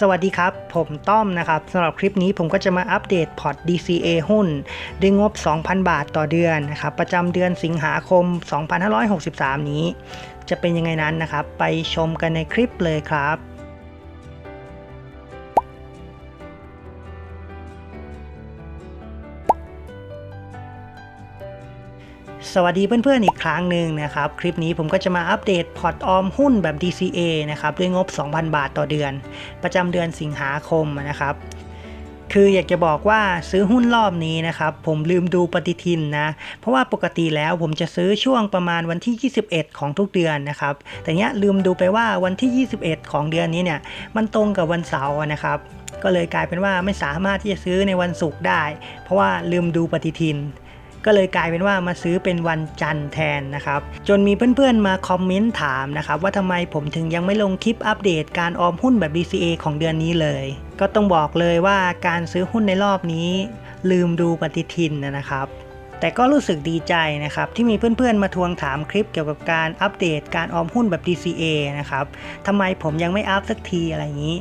สวัสดีครับ ผมต้อมนะครับสำหรับคลิปนี้ผมก็จะมาอัปเดตพอร์ต DCA หุ้นด้วยงบ 2,000 บาทต่อเดือนนะครับประจำเดือนสิงหาคม 2563 นี้ จะเป็นยังไงนั้นนะครับ ไปชมกันในคลิปเลยครับ สวัสดีเพื่อนๆอีกครั้งหนึ่งนะครับ คลิปนี้ผมก็จะมาอัปเดตพอร์ตออมหุ้นแบบ DCA นะครับ ด้วยงบ 2,000 บาทต่อเดือน ประจำเดือนสิงหาคมนะครับ คืออยากจะบอกว่าซื้อหุ้นรอบนี้นะครับ ผมลืมดูปฏิทินนะ เพราะว่าปกติแล้วผมจะซื้อช่วงประมาณวันที่ 21 ของทุกเดือนนะครับ แต่เนี้ยลืมดูไปว่าวันที่ 21 ของเดือนนี้เนี่ยมันตรงกับวันเสาร์นะครับ ก็เลยกลายเป็นว่าไม่สามารถที่จะซื้อในวันศุกร์ได้ เพราะว่าลืมดูปฏิทิน ก็เลยกลายเป็นว่ามาซื้อเป็นวันจันทร์แทนนะครับ จนมีเพื่อนๆมาคอมเมนต์ถามนะครับว่าทำไมผมถึงยังไม่ลงคลิปอัปเดตการออมหุ้นแบบ DCA ของเดือนนี้เลย ก็ต้องบอกเลยว่าการซื้อหุ้นในรอบนี้ ลืมดูปฏิทินนะครับแต่ก็รู้สึกดีใจนะครับที่มีเพื่อนๆมาทวงถามคลิปเกี่ยวกับการอัปเดตการออมหุ้นแบบ DCA นะครับทำไมผมยังไม่อัพสักทีอะไรอย่างนี้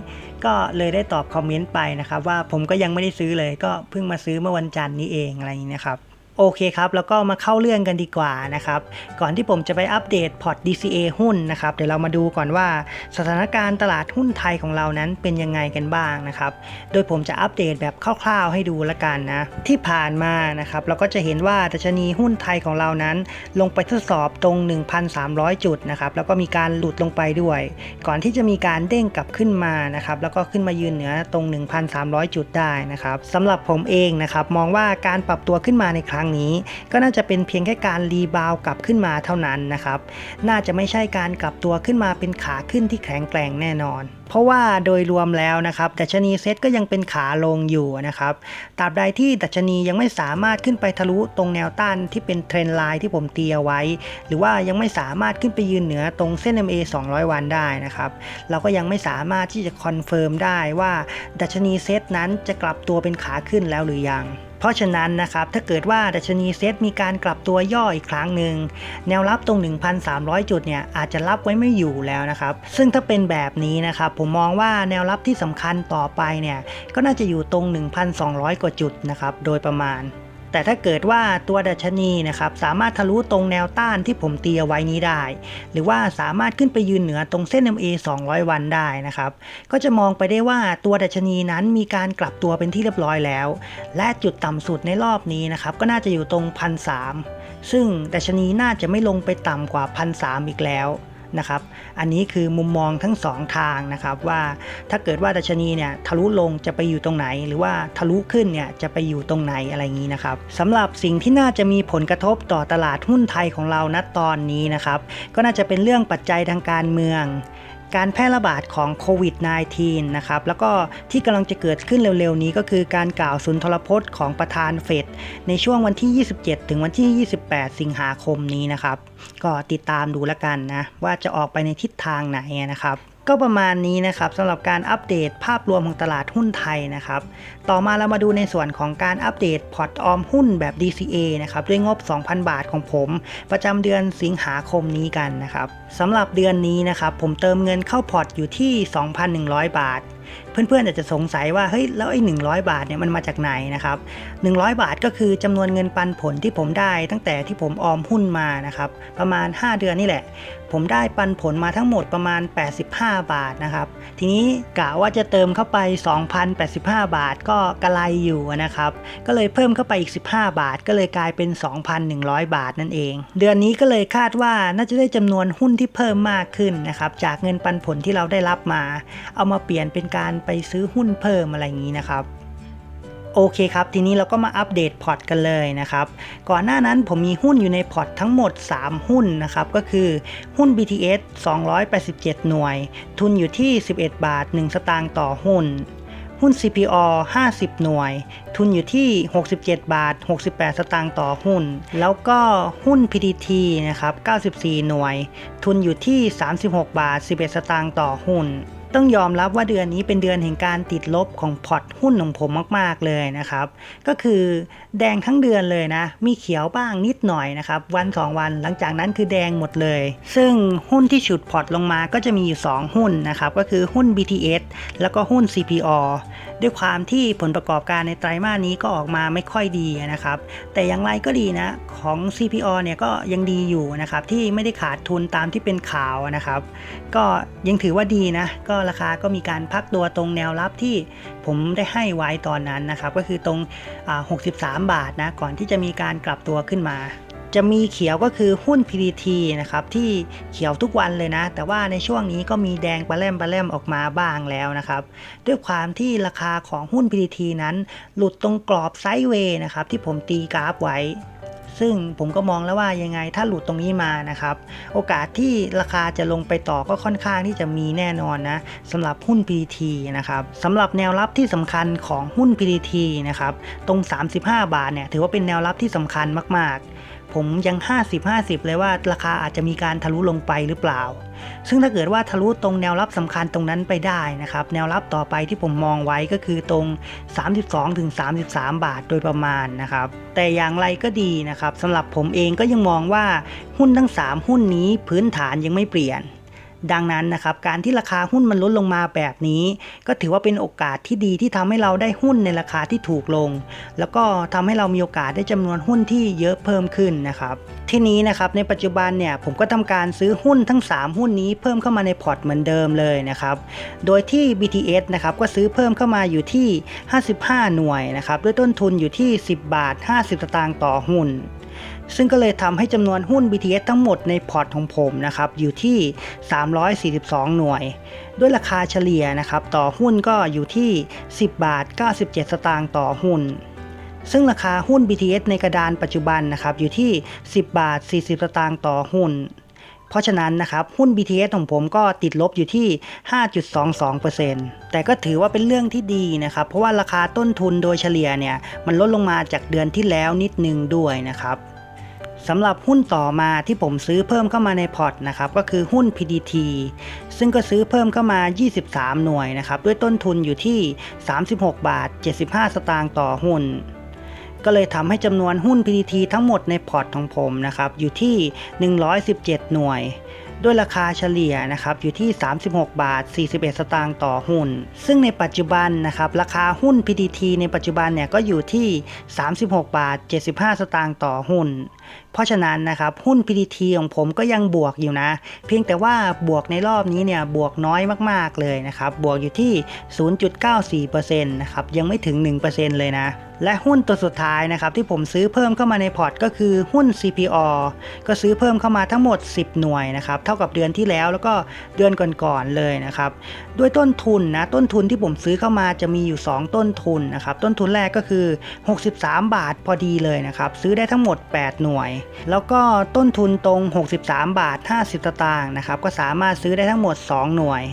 ก็เลยได้ตอบคอมเมนต์ไปนะครับว่าผมก็ยังไม่ได้ซื้อเลยก็เพิ่งมาซื้อเมื่อวันจันทร์นี้เองอะไรอย่างนี้นะครับ โอเคครับ แล้วก็มาเข้าเรื่องกันดีกว่านะครับ ก่อนที่ผมจะไปอัปเดตพอร์ต DCA หุ้นนะครับ เดี๋ยวเรามาดูก่อนว่าสถานการณ์ตลาดหุ้นไทยของเรานั้นเป็นยังไงกันบ้างนะครับ โดยผมจะอัปเดตแบบคร่าวๆให้ดูละกันนะ ที่ผ่านมานะครับ เราก็จะเห็นว่าดัชนีหุ้นไทยของเรานั้น ลงไปทดสอบตรง 1,300 จุดนะครับ แล้วก็มีการหลุดลงไปด้วย ก่อนที่จะมีการเด้งกลับขึ้นมานะครับ แล้วก็ขึ้นมายืนเหนือตรง 1,300 จุดได้นะครับสำหรับผมเองนะครับ มองว่าการปรับตัวขึ้นมาในครั้งนี้ ก็น่าจะเป็นเพียงแค่การรีบาวกลับขึ้นมาเท่านั้นนะครับ น่าจะไม่ใช่การกลับตัวขึ้นมาเป็นขาขึ้นที่แข็งแกร่งแน่นอน เพราะว่าโดยรวมแล้วนะครับดัชนีเซ็ตก็ยังเป็นขาลงอยู่นะครับตราบใดที่ดัชนียังไม่สามารถขึ้นไปทะลุตรงแนวต้านที่เป็นเทรนไลน์ที่ผมเตียไว้ หรือว่ายังไม่สามารถขึ้นไปยืนเหนือตรงเส้น MA 200 วันได้นะครับเราก็ยังไม่สามารถที่จะคอนเฟิร์มได้ว่าดัชนีเซ็ตนั้นจะกลับตัวเป็นขาขึ้นแล้วหรือยัง เพราะฉะนั้นนะครับถ้าเกิดว่าดัชนีเซตมีการกลับตัวย่ออีกครั้งหนึ่งแนวรับตรง 1,300 จุดเนี่ยอาจจะรับไว้ไม่อยู่แล้วนะครับซึ่งถ้าเป็นแบบนี้นะครับผมมองว่าแนวรับที่สำคัญต่อไปเนี่ยก็น่าจะอยู่ตรง 1,200 กว่าจุดนะครับโดยประมาณ แต่ถ้าเกิดว่าตัวดัชนีนะครับสามารถทะลุตรงแนวต้านที่ผมเตียไว้นี้ได้ หรือว่าสามารถขึ้นไปยืนเหนือตรงเส้น MA 200 วันได้นะครับ ก็จะมองไปได้ว่าตัวดัชนีนั้นมีการกลับตัวเป็นที่เรียบร้อยแล้ว และจุดต่ำสุดในรอบนี้นะครับก็น่าจะอยู่ตรงพันสซึ่งดัชนีน่าจะไม่ลงไปต่ำกว่าพันสอีกแล้ว นะครับ อันนี้คือมุมมองทั้ง 2 ทางนะครับว่าถ้าเกิดว่าดัชนีเนี่ยทะลุลงจะไปอยู่ตรงไหน หรือว่าทะลุขึ้นเนี่ยจะไปอยู่ตรงไหนอะไรอย่างนี้นะครับสำหรับสิ่งที่น่าจะมีผลกระทบต่อตลาดหุ้นไทยของเราณตอนนี้นะครับ ก็น่าจะเป็นเรื่องปัจจัยทางการเมือง การแพร่ระบาดของโควิด -19 นะครับแล้วก็ที่กำลังจะเกิดขึ้นเร็วๆ นี้ก็คือการกล่าวสุนทรพจน์ของประธานเฟดในช่วงวันที่ 27 ถึงวันที่ 28 สิงหาคมนี้นะครับ ก็ติดตามดูแล้วกันนะว่าจะออกไปในทิศทางไหนนะครับ ก็ประมาณนี้นะครับสำหรับการอัปเดตภาพรวมของตลาดหุ้นไทยนะครับ ต่อมาเรามาดูในส่วนของการอัปเดตพอร์ตออมหุ้นแบบ DCA นะครับด้วยงบ 2,000 บาทของผม ประจำเดือนสิงหาคมนี้กันนะครับสำหรับเดือนนี้นะครับผมเติมเงินเข้าพอร์ตอยู่ที่ 2,100 บาทเพื่อนๆอาจจะสงสัยว่าเฮ้ยแล้วไอ้100บาทเนี่ยมันมาจากไหนนะครับ100 บาทก็คือจำนวนเงินปันผลที่ผมได้ตั้งแต่ที่ผมออมหุ้นมานะครับประมาณ 5 เดือนนี่แหละ ผมได้ปันผลมาทั้งหมดประมาณ 85 บาทนะครับทีนี้กะว่าจะเติมเข้าไป 2,085 บาทก็กระไรอยู่นะครับก็เลยเพิ่มเข้าไปอีก 15 บาท ก็เลยกลายเป็น 2,100 บาทนั่นเอง เดือนนี้ก็เลยคาดว่าน่าจะได้จำนวนหุ้นที่เพิ่มมากขึ้นนะครับจากเงินปันผลที่เราได้รับมา เอามาเปลี่ยนเป็นการไปซื้อหุ้นเพิ่มอะไรอย่างนี้นะครับโอเคครับ ทีนี้เราก็มาอัปเดตพอร์ตกันเลยนะครับ ก่อนหน้านั้นผมมีหุ้นอยู่ในพอร์ตทั้งหมด 3 หุ้นนะครับ ก็คือหุ้น BTS 287 หน่วย ทุนอยู่ที่ 11 บาท 1 สตางค์ต่อหุ้น หุ้น CPO 50 หน่วย ทุนอยู่ที่ 67 บาท 68 สตางค์ต่อหุ้น แล้วก็หุ้น PTT นะครับ 94 หน่วย ทุนอยู่ที่ 36 บาท 11 สตางค์ต่อหุ้น ต้องยอมรับว่าเดือนนี้เป็นเดือนแห่งการติดลบของพอร์ตหุ้นของผมมากๆเลยนะครับ ก็คือแดงทั้งเดือนเลยนะ มีเขียวบ้างนิดหน่อยนะครับ วันสองวันหลังจากนั้นคือแดงหมดเลย ซึ่งหุ้นที่ฉุดพอร์ตลงมาก็จะมีอยู่ 2 หุ้นนะครับ ก็คือหุ้น BTS แล้วก็หุ้น CPO ด้วยความที่ผลประกอบการในไตรมาสนี้ก็ออกมาไม่ค่อยดีนะครับ แต่อย่างไรก็ดีนะของ CPO เนี่ยก็ยังดีอยู่นะครับที่ไม่ได้ขาดทุนตามที่เป็นข่าวนะครับ ก็ยังถือว่าดีนะก็ราคาก็มีการพักตัวตรงแนวรับที่ผมได้ให้ไว้ตอนนั้นนะครับ ก็คือตรง 63 บาทนะ ก่อนที่จะมีการกลับตัวขึ้นมา จะมีเขียวก็คือหุ้น PTT นะครับ ที่เขียวทุกวันเลยนะ แต่ว่าในช่วงนี้ก็มีแดงปลาแรมปลาแรมออกมาบ้างแล้วนะครับ ด้วยความที่ราคาของหุ้น PTT นั้น หลุดตรงกรอบไซด์เวย์นะครับที่ผมตีกราฟไว้ ซึ่งผมก็มองแล้วว่ายังไงถ้าหลุดตรงนี้มานะครับ โอกาสที่ราคาจะลงไปต่อก็ค่อนข้างที่จะมีแน่นอนนะสำหรับหุ้น PT นะครับสำหรับแนวรับที่สำคัญของหุ้น PT นะครับตรง 35 บาทเนี่ยถือว่าเป็นแนวรับที่สำคัญมาก ๆ ผมยัง 50-50 เลยว่าราคาอาจจะมีการทะลุลงไปหรือเปล่า ซึ่งถ้าเกิดว่าทะลุตรงแนวรับสำคัญตรงนั้นไปได้นะครับ แนวรับต่อไปที่ผมมองไว้ก็คือตรง 32-33 บาทโดยประมาณนะครับ แต่อย่างไรก็ดีนะครับสำหรับผมเองก็ยังมองว่าหุ้นทั้ง 3 หุ้นนี้พื้นฐานยังไม่เปลี่ยน ดังนั้นนะครับการที่ราคาหุ้นมันลดลงมาแบบนี้ ก็ถือว่าเป็นโอกาสที่ดีที่ทำให้เราได้หุ้นในราคาที่ถูกลง แล้วก็ทำให้เรามีโอกาสได้จำนวนหุ้นที่เยอะเพิ่มขึ้นนะครับทีนี้นะครับในปัจจุบันเนี่ยผมก็ทำการซื้อหุ้นทั้ง 3 หุ้นนี้เพิ่มเข้ามาในพอร์ตเหมือนเดิมเลยนะครับโดยที่ BTS นะครับก็ซื้อเพิ่มเข้ามาอยู่ที่ 55 หน่วยนะครับด้วยต้นทุนอยู่ที่ 10 บาท 50สตางค์ต่อหุ้น ซึ่งก็เลยทำให้จำนวนหุ้น BTS ทั้งหมดในพอร์ตของผมนะครับอยู่ที่ 342 หน่วย ด้วยราคาเฉลี่ยนะครับต่อหุ้นก็อยู่ที่ 10 บาท 97 สตางค์ต่อหุ้น ซึ่งราคาหุ้น BTS ในกระดานปัจจุบันนะครับอยู่ที่ 10 บาท 40 สตางค์ต่อหุ้น เพราะฉะนั้นนะครับหุ้น BTS ของผมก็ติดลบอยู่ที่ 5.22%แต่ก็ถือว่าเป็นเรื่องที่ดีนะครับ เพราะว่าราคาต้นทุนโดยเฉลี่ยเนี่ยมันลดลงมาจากเดือนที่แล้วนิดนึงด้วยนะครับ สำหรับหุ้นต่อมาที่ผมซื้อเพิ่มเข้ามาในพอร์ตนะครับก็คือหุ้น PDT ซึ่งก็ซื้อเพิ่มเข้ามา 23 หน่วยนะครับด้วยต้นทุนอยู่ที่ 36 บาท 75 สตางค์ต่อหุ้น ก็เลยทำให้จำนวนหุ้น PDT ทั้งหมดในพอร์ตของผมนะครับอยู่ที่ 117 หน่วยด้วยราคาเฉลี่ยนะครับอยู่ที่ 36 บาท 41 สตางค์ต่อหุ้น ซึ่งในปัจจุบันนะครับราคาหุ้น PTT ในปัจจุบันเนี่ยก็อยู่ที่ 36 บาท 75 สตางค์ต่อหุ้นเพราะฉะนั้นนะครับหุ้น PTT ของผมก็ยังบวกอยู่นะ เพียงแต่ว่าบวกในรอบนี้เนี่ยบวกน้อยมากๆเลยนะครับ บวกอยู่ที่ 0.94%นะครับยังไม่ถึง 1%เลยนะและหุ้นตัวสุดท้ายนะครับที่ผมซื้อเพิ่มเข้ามาในพอร์ตก็คือหุ้น CPO ก็ซื้อเพิ่มเข้ามาทั้งหมด 10 หน่วยนะครับเท่ากับเดือนที่แล้วแล้วก็เดือนก่อนๆเลยนะครับด้วยต้นทุนนะต้นทุนที่ผมซื้อเข้ามาจะมีอยู่ 2 ต้นทุนนะครับต้นทุนแรกก็คือ 63 บาทพอดีเลยนะครับซื้อได้ทั้งหมด 8 หน่วยแล้วก็ต้นทุนตรง 63 บาท 50 สตางค์นะครับก็สามารถซื้อได้ทั้งหมด 2 หน่วย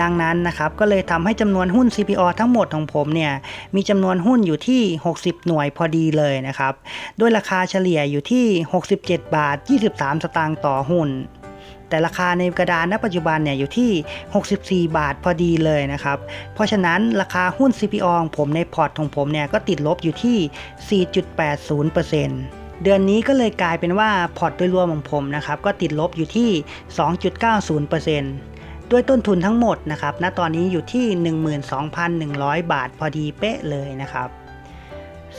ดังนั้นนะครับก็เลยทำให้จำนวนหุ้น CPO ทั้งหมดของผมเนี่ยมีจำนวนหุ้นอยู่ที่ 60 หน่วยพอดีเลยนะครับด้วยราคาเฉลี่ยอยู่ที่ 67 บาท 23 สตางค์ต่อหุ้นแต่ราคาในกระดานณปัจจุบันเนี่ยอยู่ที่ 64 บาทพอดีเลยนะครับ เพราะฉะนั้นราคาหุ้น CPO ของผมในพอร์ตของผมเนี่ยก็ติดลบอยู่ที่ 4.80%เเดือนนี้ก็เลยกลายเป็นว่าพอร์ตโดยรวมของผมนะครับก็ติดลบอยู่ที่ 2.90%ด้วยต้นทุนทั้งหมดนะครับณตอนนี้อยู่ที่ 12,100 บาทพอดีเป๊ะเลยนะครับ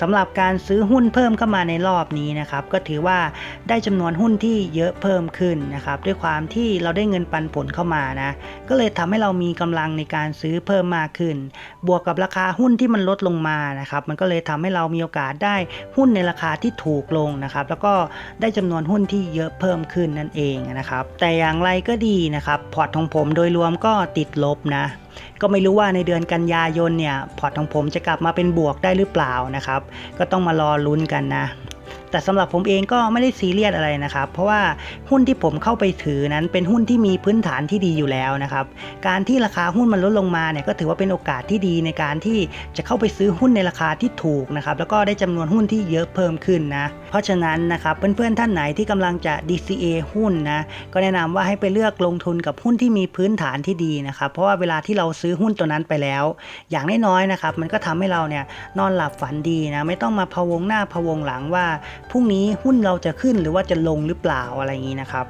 สำหรับการซื้อหุ้นเพิ่มเข้ามาในรอบนี้นะครับก็ถือว่าได้จำนวนหุ้นที่เยอะเพิ่มขึ้นนะครับด้วยความที่เราได้เงินปันผลเข้ามานะก็เลยทำให้เรามีกำลังในการซื้อเพิ่มมากขึ้น บวกกับราคาหุ้นที่มันลดลงมานะครับมันก็เลยทำให้เรามีโอกาสได้หุ้นในราคาที่ถูกลงนะครับแล้วก็ได้จำนวนหุ้นที่เยอะเพิ่มขึ้นนั่นเองนะครับแต่อย่างไรก็ดีนะครับพอร์ตของผมโดยรวมก็ติดลบนะ ก็ไม่รู้ว่าในเดือนกันยายนเนี่ยพอร์ตของผมจะกลับมาเป็นบวกได้หรือเปล่านะครับ ก็ต้องมารอลุ้นกันนะ แต่สำหรับผมเองก็ไม่ได้ซีเรียสอะไรนะครับ เพราะว่าหุ้นที่ผมเข้าไปถือนั้นเป็นหุ้นที่มีพื้นฐานที่ดีอยู่แล้วนะครับ การที่ราคาหุ้นมันลดลงมาเนี่ยก็ถือว่าเป็นโอกาสที่ดีในการที่จะเข้าไปซื้อหุ้นในราคาที่ถูกนะครับ แล้วก็ได้จำนวนหุ้นที่เยอะเพิ่มขึ้นนะ เพราะฉะนั้นนะครับเพื่อนๆท่านไหนที่กำลังจะ DCA หุ้นนะก็แนะนำว่าให้ไปเลือกลงทุนกับหุ้นที่มีพื้นฐานที่ดีนะครับ เพราะว่าเวลาที่เราซื้อหุ้นตัวนั้นไปแล้ว อย่างน้อยๆนะครับมันก็ทำให้เราเนี่ยนอนหลับฝันดีนะไม่ต้องมาพะวงหน้าพะวงหลังว่าพรุ่งนี้หุ้นเราจะขึ้นหรือว่าจะลงหรือเปล่าอะไรอย่างนี้นะครับ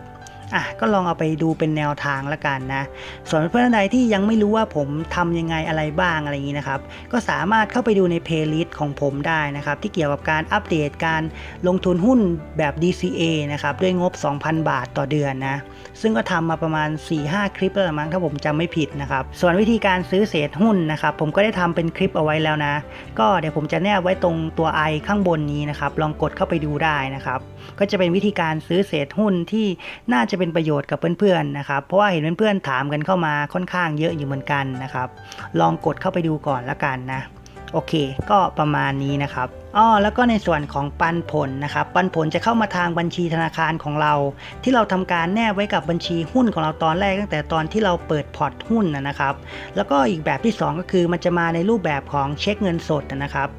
อะก็ลองเอาไปดูเป็นแนวทางละกันนะส่วนเพื่อนๆใดที่ยังไม่รู้ว่าผมทำยังไงอะไรบ้างอะไรอย่างนี้นะครับ ก็สามารถเข้าไปดูในเพลย์ลิสต์ของผมได้นะครับ ที่เกี่ยวกับการอัปเดตการลงทุนหุ้นแบบ DCA นะครับด้วยงบ 2,000 บาทต่อเดือนนะซึ่งก็ทำมาประมาณ 4-5 คลิปแล้วมั้งถ้าผมจำไม่ผิดนะครับส่วนวิธีการซื้อเศษหุ้นนะครับผมก็ได้ทำเป็นคลิปเอาไว้แล้วนะ ก็เดี๋ยวผมจะแนบไว้ตรงตัว i ข้างบนนี้นะครับลองกดเข้าไปดูได้นะครับก็จะเป็นวิธีการซื้อเศษหุ้นที่น่าจะเป็นประโยชน์กับเพื่อนๆนะครับ เพราะว่าเห็นเพื่อนๆถามกันเข้ามาค่อนข้างเยอะอยู่เหมือนกันนะครับ ลองกดเข้าไปดูก่อนละกันนะ โอเค ก็ประมาณนี้นะครับ อ้อแล้วก็ในส่วนของปันผลนะครับปันผลจะเข้ามาทางบัญชีธนาคารของเรา ที่เราทำการแนบไว้กับบัญชีหุ้นของเราตอนแรกตั้งแต่ตอนที่เราเปิดพอร์ตหุ้นนะนะครับแล้วก็อีกแบบที่ 2 ก็คือมันจะมาในรูปแบบของเช็คเงินสดนะครับ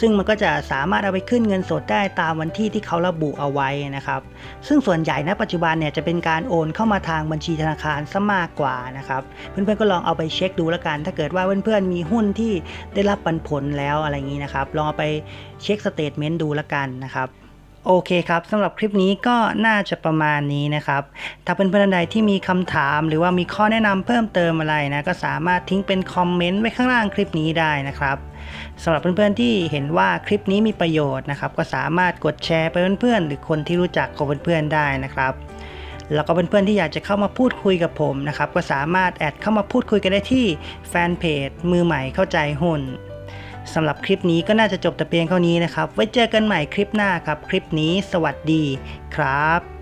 ซึ่งมันก็จะสามารถเอาไปขึ้นเงินสดได้ตามวันที่ที่เขาระบุเอาไว้นะครับ ซึ่งส่วนใหญ่ณปัจจุบันเนี่ยจะเป็นการโอนเข้ามาทางบัญชีธนาคารซะมากกว่านะครับเพื่อนๆก็ลองเอาไปเช็คดูแล้วกัน ถ้าเกิดว่าเพื่อนๆมีหุ้นที่ได้รับปันผลแล้วอะไรอย่างนี้นะครับลองเอาไป เช็คสเตทเมนต์ดูแล้วกันนะครับโอเคครับสำหรับคลิปนี้ก็น่าจะประมาณนี้นะครับ ถ้าเพื่อนๆท่านใดที่มีคำถาม หรือว่ามีข้อแนะนำเพิ่มเติมอะไรนะ ก็สามารถทิ้งเป็นคอมเมนต์ไว้ข้างล่างคลิปนี้ได้นะครับสำหรับเพื่อนๆที่เห็นว่าคลิปนี้มีประโยชน์นะครับ ก็สามารถกดแชร์ไปเพื่อนๆ หรือคนที่รู้จักกับเพื่อนๆได้นะครับ แล้วก็เพื่อนๆที่อยากจะเข้ามาพูดคุยกับผมนะครับ ก็สามารถแอดเข้ามาพูดคุยกันได้ที่แฟนเพจมือใหม่เข้าใจหุ้น สำหรับคลิปนี้ก็น่าจะจบแต่เพียงเท่านี้นะครับ ไว้เจอกันใหม่คลิปหน้าครับ คลิปนี้สวัสดีครับ